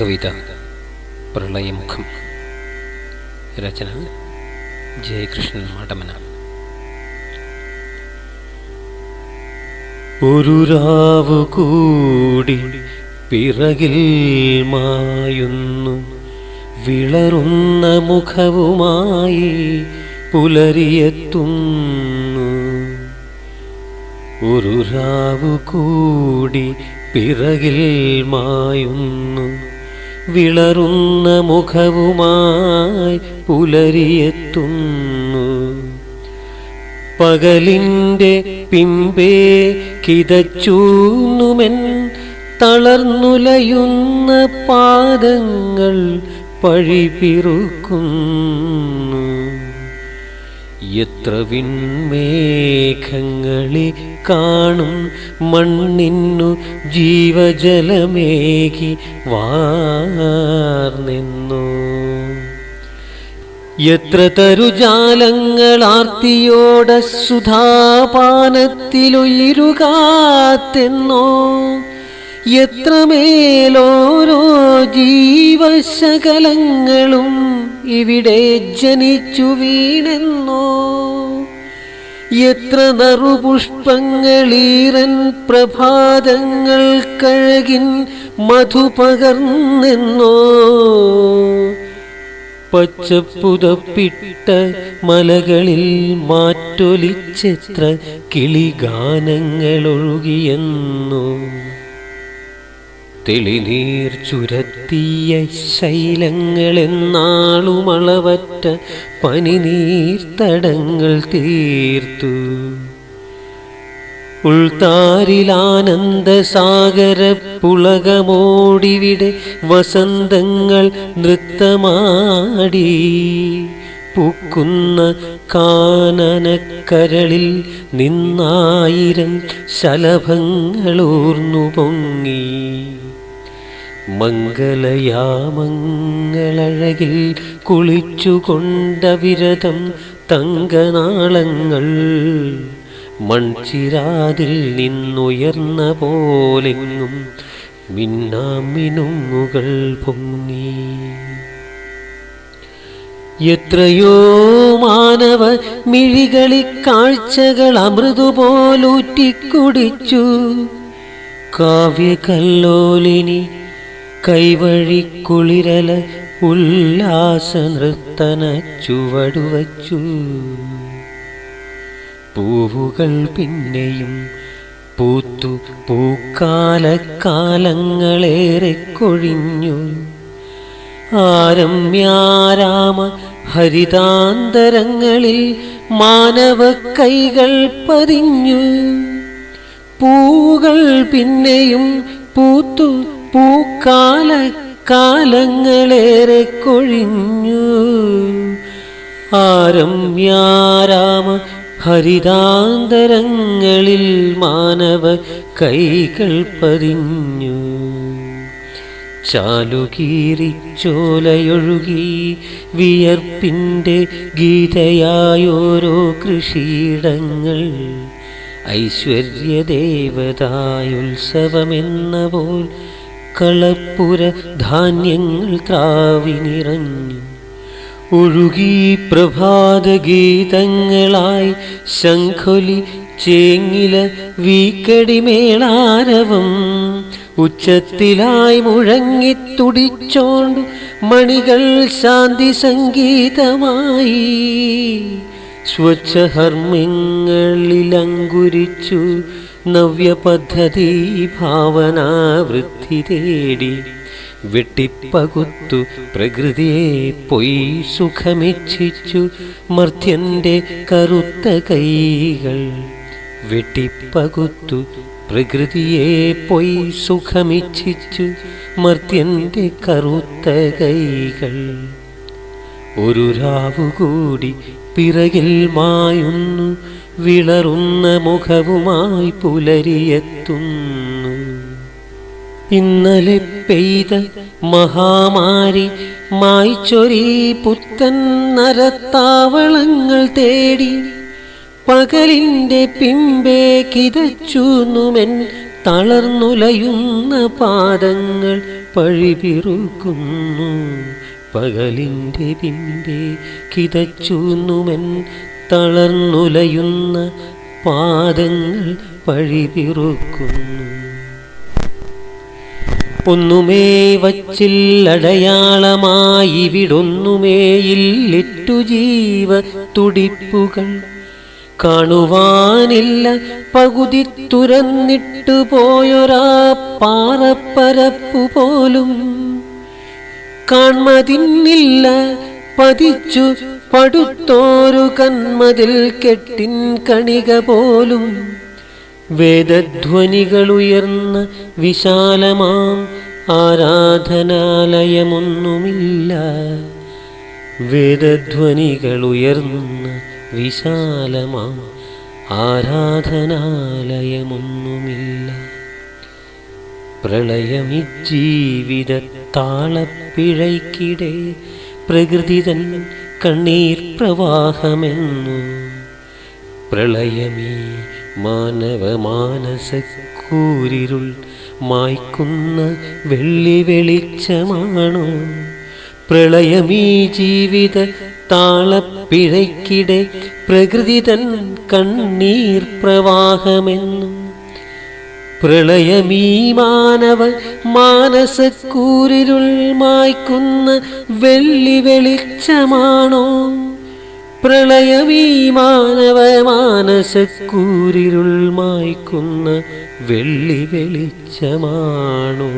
കവിത പ്രളയമുഖം. രചന ജയകൃഷ്ണൻ മാടമന. ഒരു രാവ് കൂടി പിറകിൽ മായുന്നു. വിളറുന്ന മുഖവുമായി പുലരിയെത്തുന്നു. ഒരു രാവു കൂടി പിറകിൽ മായുന്നു. വിളറുന്ന മുഖവുമായി പുലരിയെത്തുന്നു. പകലിന്റെ പിമ്പേ കിതച്ചൂന്നുമെൻ തളർന്നുലയുന്ന പാദങ്ങൾ പഴിപിറുക്കുന്നു എത്ര വിൺമേഘങ്ങളെ കാണും മണ്ണിന്നു ജീവജലമേകി വാർന്നു എത്ര തരുജാലങ്ങളാർത്തിയോട സുധാപാനത്തിലുയിരുകാത്തെന്നോ. എത്രമേലോരോ ജീവശകലങ്ങളും ഇവിടെ ജനിച്ചു വീണെന്നോ? എത്ര നറുപുഷ്പങ്ങളീരൻ പ്രഭാതങ്ങൾ കഴകിൻ മധു പകർന്നെന്നോ? പച്ചപ്പുതപ്പിട്ട മലകളിൽ മാറ്റൊലിച്ചെത്ര കിളിഗാനങ്ങളൊഴുകിയെന്നു? തെളിനീർ ചുരത്തിയ ശൈലങ്ങളെന്നാളുമളവറ്റ പനിനീർത്തടങ്ങൾ തീർത്തു. ഉൾത്താരിലാനന്ദസാഗര പുളകമോടിവിടെ വസന്തങ്ങൾ നൃത്തമാടി. പൂക്കുന്ന കാനനക്കരളിൽ നിന്നായിരം ശലഭങ്ങളൂർന്നു പൊങ്ങി. മംഗലയാമങ്ങളഴകിൽ കുളിച്ചുകൊണ്ട വിരതം തങ്കനാളങ്ങൾ മൺചിരാതിൽ നിന്നുയർന്ന പോലെങ്ങും മിന്നാമിനുങ്ങുകൾ പൊങ്ങി. എത്രയോ മാനവ മിഴികളി കാഴ്ചകൾ അമൃതുപോലൂറ്റിക്കുടിച്ചു കാവ്യകല്ലോലിനി കൈവഴി കുളിരല ഉല്ലാസ നൃത്തന ചുവടുവച്ചു പൂവുകൾ പിന്നെയും പൂത്തു പൂക്കാലക്കാലങ്ങളേറെ കൊഴിഞ്ഞു. ആരമ്യാരാമ ഹരിതാന്തരങ്ങളിൽ മാനവ കൈകൾ പതിഞ്ഞു. പൂവുകൾ പിന്നെയും പൂത്തു പൂക്കാല കാലങ്ങളേറെ കൊഴിഞ്ഞു. ആരമ്യാരാമ ഹരിതാന്തരങ്ങളിൽ മാനവ കൈകൾ പതിഞ്ഞു. ചാലുകീറിച്ചോലയൊഴുകി വിയർപ്പിന്റെ ഗീതയായോരോ കൃഷിയിടങ്ങൾ. ഐശ്വര്യദേവതായുത്സവമെന്ന പോൽ കളപ്പുര ധാന്യങ്ങൾ ത്രാവി നിറഞ്ഞു. ഒഴുകി പ്രഭാതഗീതങ്ങളായി ശംഖൊലി ചേങ്ങില വീക്കടിമേളാരവം. ഉച്ചത്തിലായി മുഴങ്ങിത്തുടിച്ചോണ്ട് മണികൾ ശാന്തി സംഗീതമായി. സ്വച്ഛഹർമ്മ്യങ്ങളിലങ്കുരിച്ചു നവ്യപദ്ധതി ഭാവനാവൃത്തി തേടി വെട്ടിപ്പകുത്തു പ്രകൃതിയെ പൊയ് സുഖമിച്ഛിച്ചു മർത്യന്റെ കറുത്ത കൈകൾ വെട്ടിപ്പകുത്തു പ്രകൃതിയെ പൊയ് സുഖമിച്ഛിച്ചു മർത്യന്റെ കറുത്ത കൈകൾ. ഒരു രാവുകൂടി പിറകിൽ മായുന്നു വിളറുന്ന മുഖവുമായി പുലരിയെത്തുന്നു. ഇന്നലെ പെയ്ത മഹാമാരി മായ്ച്ചൊരി പുത്തൻ നരത്താവളങ്ങൾ തേടി പകലിന്റെ പിമ്പേ കിതച്ചുന്നുമെൻ തളർന്നുലയുന്ന പാദങ്ങൾ പഴിപിറുക്കുന്നു. പകലിന്റെ പിമ്പേ കിതച്ചൂന്നുമെൻ തളർന്നുലയുന്ന പാദങ്ങൾ പഴിപിറുക്കുന്നു ഒന്നുമേ വച്ചില്ലടയാളമായി ഇല്ലിട്ടു ജീവ തുടിപ്പുകൾ കാണുവാനില്ല. പകുതി തുരന്നിട്ടു പോയൊരാ പാറപ്പരപ്പു പോലും കാൺമതിന്നില്ല പതിച്ചു പടുത്തോരു കന്മതിൽ കെട്ടിൻ കണിക പോലും വേദധ്വനികളുയർന്ന വിശാലമാം ആരാധനാലയമൊന്നുമില്ല. വേദധ്വനികളുയർന്ന വിശാലമാം ആരാധനാലയമൊന്നുമില്ല. പ്രളയമി ജീവിത താളപ്പിഴയ്ക്കിടെ പ്രകൃതി തൻ കണ്ണീർ പ്രവാഹമെന്നു പ്രളയമേ മാനവ മാനസക്കൂരിരുൾ മായ്ക്കുന്ന വെള്ളി വെളിച്ചമാണോ? പ്രളയമീ ജീവിത താളപ്പിഴയ്ക്കിടെ പ്രകൃതി തൻ കണ്ണീർ പ്രവാഹമെന്നും പ്രളയമീ മാനവ മാനസക്കൂരിരുൾ മായ്ക്കുന്ന വെള്ളി വെളിച്ചമാണോ? പ്രളയമീ മാനവ മാനസക്കൂരിരുൾ മായ്ക്കുന്ന വെള്ളി വെളിച്ചമാണോ?